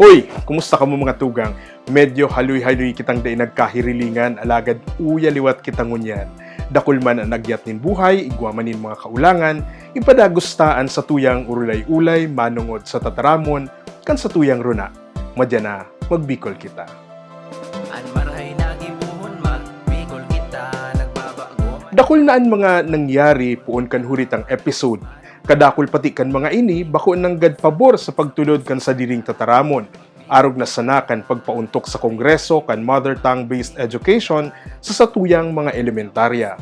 Hoy, kumusta ka mo mga tugang? Medyo haluy-haluy kitang day nagkahirilingan, alagad uya liwat kitang ngunyan. Dakul man ang nagyat nin buhay, igwamanin mga kaulangan, ipadagustaan sa tuyang urulay-ulay, manungod sa tataramon, kan sa tuyang runa. Madya na, magbikol kita. Anmarhay nagipuhon magbikol kita nagbabago Dakul na ang mga nangyari puon kan huritang episode. Kadakul pati kan mga ini, bako nang gad pabor sa pagtulod kan sa diring tataramon. Arog na sanakan pagpauntok sa kongreso kan mother tongue-based education sa satuyang mga elementarya.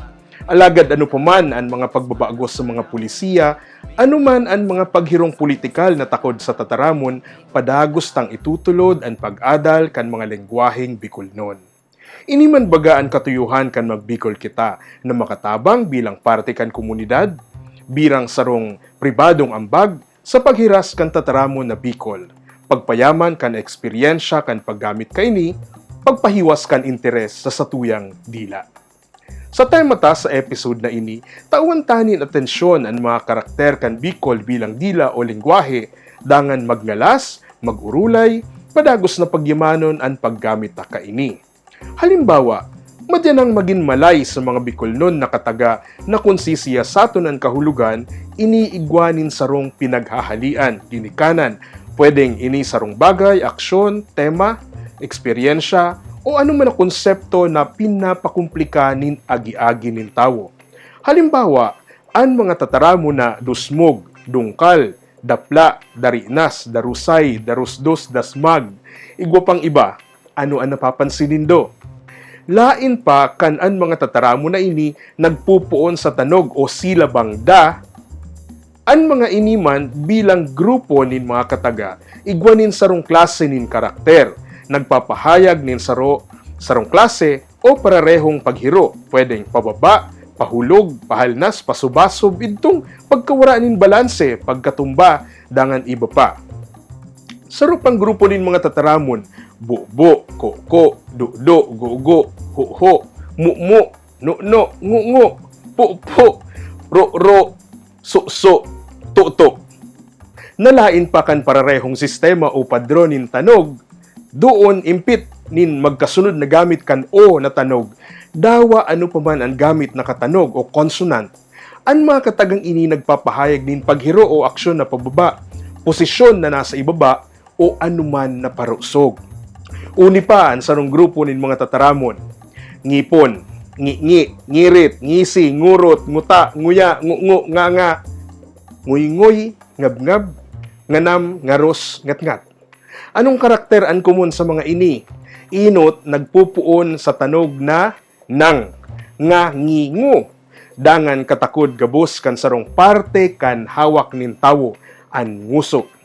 Alagad ano paman ang mga pagbabago sa mga pulisiya, anuman ang mga paghirong politikal na takod sa tataramon, padagos tang itutulod ang pag-adal kan mga lengguwaheng Bicolnon. Ini man bagaan katuyuhan kan magbikol kita na makatabang bilang parte kan komunidad, birang sarong pribadong ambag sa paghiras kan tataramon na Bicol, pagpayaman kan eksperyensya kan paggamit kaini, pagpahiwas kan interes sa satuyang dila. Sa tema ta sa episode na ini, tauan tanin atensyon ang mga karakter kan Bicol bilang dila o lingwahe, dangan magngalas, magurulay, padagos na pagyamanon ang paggamit ta kaini. Halimbawa, madyanang maging malay sa mga Bicolnon na kataga na kung sisiyasaton ang kahulugan, iniigwanin sarong pinaghahalian, ginikanan, pwedeng ini sarong bagay, aksyon, tema, eksperyensya, o ano man na konsepto na pinapakumplika nin agi-agi nin tao. Halimbawa, ang mga tataramo na dusmog, dungkal, dapla, darinas, darusay, darusdos, dasmag, igwa pang iba, ano ang napapansinin do? Lain pa kan ang mga tataramo na ini nagpupuon sa tanog o silabang da, ang mga iniman bilang grupo nin mga kataga, igwanin sarong klase nin karakter, nagpapahayag nin saro sarong klase o pararehong paghiro, pwedeng pababa, pahulog, pahalnas, pasubasob, itong pagkawara nin balanse, pagkatumba, dangan iba pa. Saro pang grupo nin mga tataramon, bubo, koko, do-do, gogo, ho-ho, mu-mu, no-no, ngu-ngu, po-po, ro-ro, so-so, to-to. Nalain pa kan pararehong sistema o padronin tanog, doon impit nin magkasunod na gamit kan o na tanog, dawa ano pa man ang gamit na katanog o consonant, ang mga katagang ini nagpapahayag nin paghiro o aksyon na pababa, posisyon na nasa ibaba, o anuman na parusog. Uni pa ang sarong grupo nin mga tataramon. Ngipon, ngi-ngi, ngirit, ngisi, ngurot, nguta, nguya, ngu-ngu, nga-nga, nguy-nguy, ngab-ngab, nganam, ngaros, ngat-ngat. Anong karakter ang kumun sa mga ini? Inot nagpupuon sa tanog na nang, nga, ngi, ngu. Dangan katakod gabos kan sarong parte kan hawak nin tawo, an ngusok.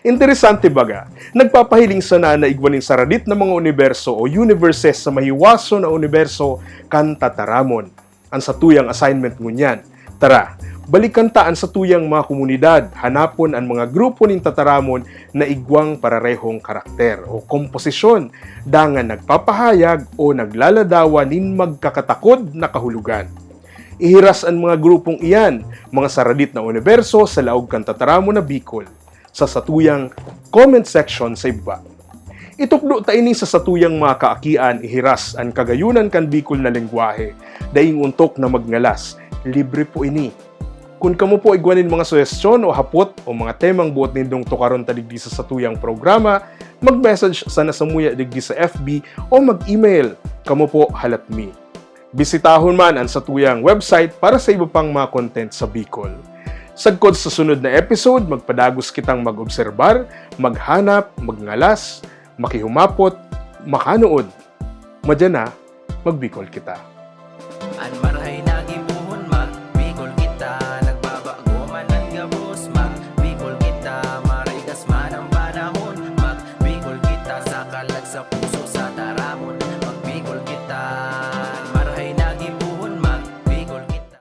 Interesante baga, nagpapahiling sana na igwanin sa radit ng mga universo o universes sa mahiwaso na universo kan tataramon. Ang satuyang assignment ngunyan. Tara, balikan taan sa tuyang mga komunidad, hanapon ang mga grupo nin tataramon na igwang pararehong karakter o komposisyon, dangan nagpapahayag o naglaladawa nin magkakatakod na kahulugan. Ihiras ang mga grupong iyan, mga saradit na universo sa laog kan tataramon na Bicol sa satuyang comment section sa iba. Itukdo ta ini sa satuyang mga kaakian ihiras ang kagayunan kan Bicol na lengguwahe, daing untok na magngalas, libre po ini. Kung kamo po igwanin mga suwestyon o hapot o mga temang buot nindong tukaron ta digdi sa satuyang programa, mag-message sa muya digdi sa FB o mag-email kamo po halatmi. Bisitahon man ang satuyang website para sa iba pang mga content sa Bicol. Sagkot sa sunod na episode, magpadagos kitang mag-obserbar, maghanap, magngalas, makihumapot, makanood. Madya na, magbikol kita. Ang marahay na gibuhon magbikol kita, nagbabago man ang gabos magbikol kita, maraygas man ang panahon magbikol kita sa kalag sa puso.